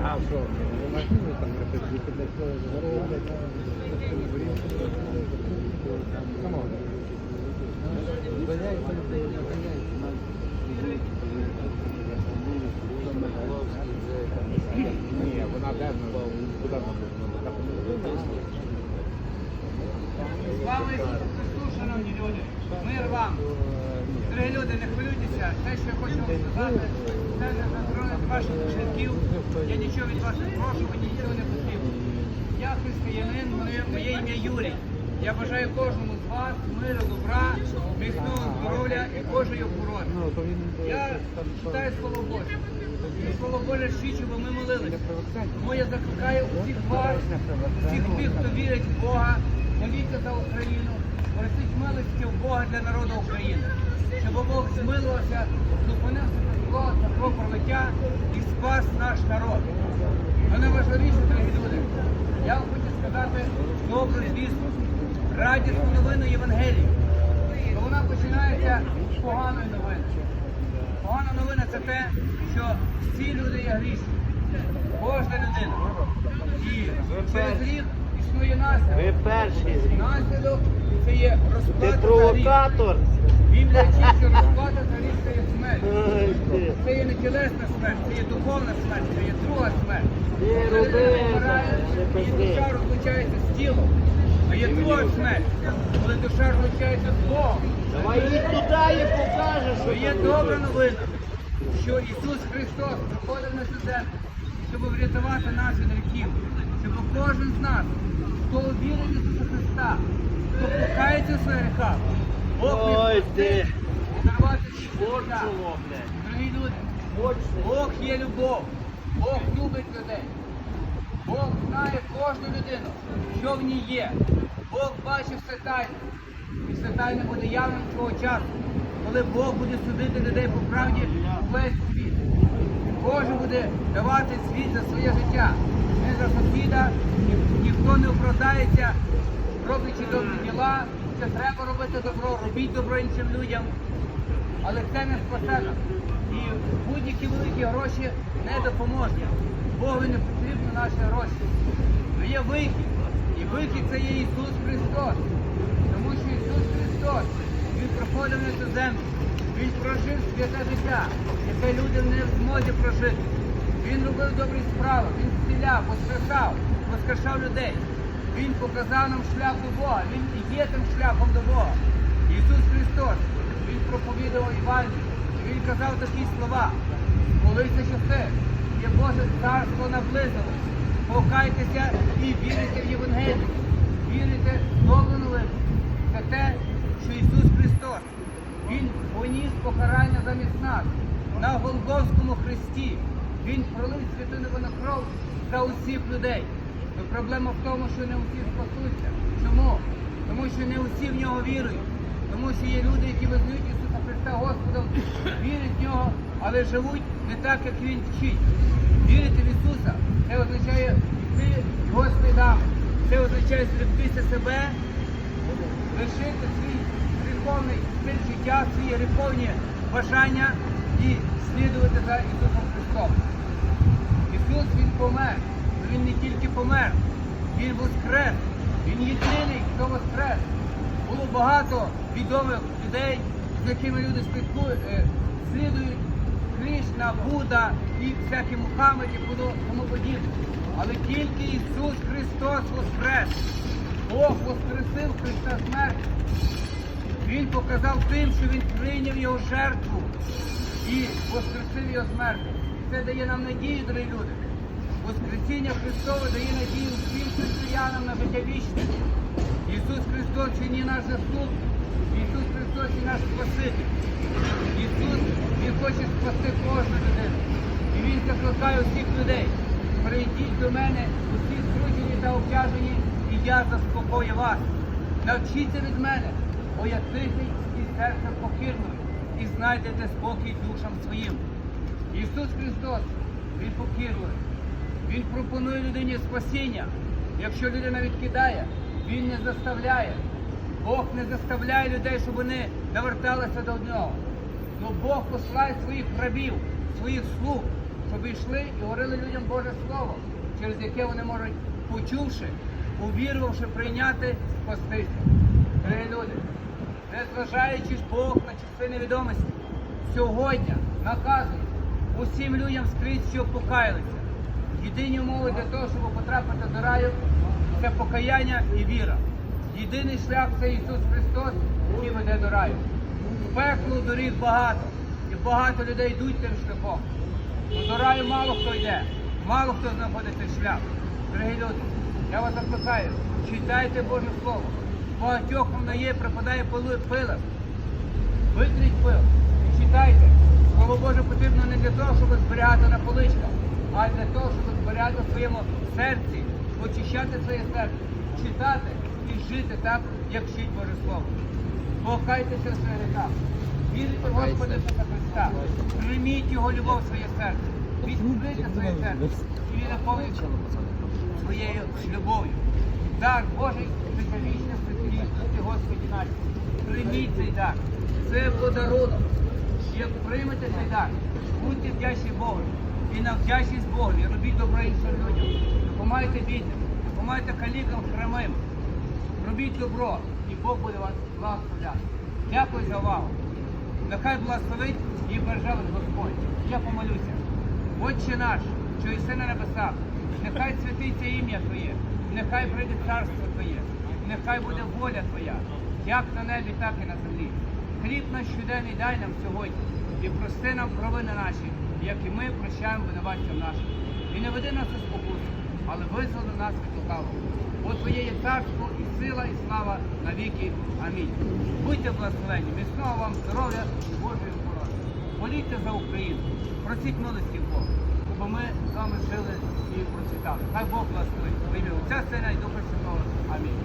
Куди вона Слава Ісусу Христу, шановні люди! Мир вам! Не хвилюйтеся. Те, що я хочу вам сказати, це не затронуть ваших життів. Я нічого від вас не прошу, мені нічого не потрібно. Я християнин, моє, моє ім'я Юрій. Я бажаю кожному з вас миру, добра, міцного здоров'я і Божої охорони. Я читаю Слово Боже. І Слово Боже свідчить, бо ми молилися. Тому я закликаю усіх вас, всіх тих, хто вірить в Бога, моліться за Україну, просить милості в Бога для народу України, щоб Бог змилувався, зупинив зло та і спас наш народ. Але найважливіше, дорогі люди, я вам хочу сказати добру звістку, радісну новину Євангелії. То вона починається з поганої новини. Погана новина це те, що всі люди є грішні. Кожна людина. І через гріх існує наслідок. Ви перший Наслідок це є Ти розплата гріх. провокатор. Біблія вчить, що розплата за гріх є смерть. Це є не тілесна смерть, це є духовна смерть, це є друга смерть. Коли людина ще її душа розлучається з тілом. А є друга смерть, коли душа розлучається з Богом. Давай їдь туди і покажеш, що є добра новина, що Ісус Христос приходив на цю землю, щоб врятувати нас від гріхів, щоб кожен з нас, хто вірить в Ісуса Христа, хто покається в своїх гріхах, Ой, ти. дарувати блядь. Бог є любов, Бог любить людей. Бог знає кожну людину, що в ній є. Бог бачить все тайне. І все тайне буде явним свого часу, коли Бог буде судити людей по правді весь світ. Кожен буде давати світ за своє життя. Не за сусіда, ніхто не оправдається, роблячи добрі діла. Це треба робити добро, робіть добро іншим людям. Але це не спасе. І будь-які великі гроші не допоможуть. Богу не потрібні наші гроші. Але є вихід. І вихід це є Ісус Христос. Тому що Ісус Христос, Він проходив на цю землю. Він прожив святе життя, яке люди не в змозі прожити. Він робив добрі справи, він зціляв, воскресав, воскрешав людей. Він показав нам шлях до Бога. Він і є тим шляхом до Бога. Ісус Христос, Він проповідував Івангелію. І Він казав такі слова. Молися, це є Боже царство наблизилось. Покайтеся і вірите в Євангелію. Вірите в. Це те, що Ісус Христос, Він поніс покарання замість нас на Голгофському хресті. Він пролив святу кров за усіх людей. Но проблема в тому, що не усі спасуться. Чому? Тому що не усі в нього вірують. Тому що є люди, які визнають Ісуса Христа Господом, вірять в нього, але живуть не так, як Він вчить. Вірити в Ісуса це означає йти його. Це означає зректися себе, лишити свій гріховний стиль життя, свої гріховні бажання і слідувати за Ісусом Христом. Ісус Він помер. Він не тільки помер, Він воскрес. Він єдиний, хто воскрес. Було багато відомих людей, з якими люди слідкують, е, слідують Кришна, Будда і всякі Мухаммед і тому подібне. Але тільки Ісус Христос воскрес. Бог воскресив Христа смерть. Він показав тим, що Він прийняв його жертву і воскресив його смерть. Це дає нам надію, дорогі люди. Воскресіння Христове дає надію всім християнам на життя вічне. Ісус Христос Він є наш заступник. Ісус Христос є наш Спаситель. Ісус Він хоче спасти кожну людину. І Він закликає усіх людей. Прийдіть до мене, усі скручені та обтяжені, і я заспокою вас. Навчіться від мене, бо я тихий і серцем покірною, і знайдете спокій душам своїм. Ісус Христос, Він покірливий. Він пропонує людині спасіння. Якщо людина відкидає, Він не заставляє. Бог не заставляє людей, щоб вони наверталися до нього. Ну Бог посилає своїх рабів, своїх слуг, щоб йшли і говорили людям Боже Слово, через яке вони можуть, почувши, увірувавши, прийняти, спастися. Дорогі люди, незважаючи ж Бог на часи невідомості, сьогодні наказує усім людям скрізь, що покаялися. Єдині умови для того, щоб потрапити до раю, це покаяння і віра. Єдиний шлях це Ісус Христос, який веде до раю. В пекло доріг багато, і багато людей йдуть тим шляхом. Но до раю мало хто йде, мало хто знаходить цей шлях. Дорогі люди, я вас закликаю, читайте Боже Слово. Багатьох воно є, припадає пилом. Витріть пил і читайте. Слово Боже потрібно не для того, щоб зберігати на поличках, а для того, щоб зберігати в своєму серці, очищати своє серце, читати і жити так, як вчить Боже Слово. Покайтеся в своїх гріхах. Вірите в Господа Ісуса Христа. Прийміть Його любов в своє серце. Відкрийте своє серце. І він наповнить своєю любов'ю. Дар Божий це вічне святі Господі наші. Прийміть цей дар. Це подарунок. Як приймете цей дар, будьте вдячні Богу. І на вдячність Богу, і робіть добро іншим людям. Допомагайте бідним, допомагайте калікам хромим. Робіть добро, і Бог буде вас благословляти. Дякую за увагу. Нехай благословить і береже вас Господь. Я помолюся. Отче наш, що єси на небесах, нехай святиться ім'я Твоє, нехай прийде царство Твоє, нехай буде воля Твоя, як на небі, так і на землі. Наш щоденний дай нам сьогодні, і прости нам провини наші, як і ми прощаємо винуватцям нашим. І не веди нас у спокусу, але визволи нас від лукавого. Бо Твоє є царство і сила, і слава на віки. Амінь. Будьте благословені, міцного вам здоров'я і Божої охорони. Моліться за Україну, просіть милості Бога, щоб ми з вами жили і процвітали. Хай Бог благословить. Отця, Сина і Духа Святого. Амінь.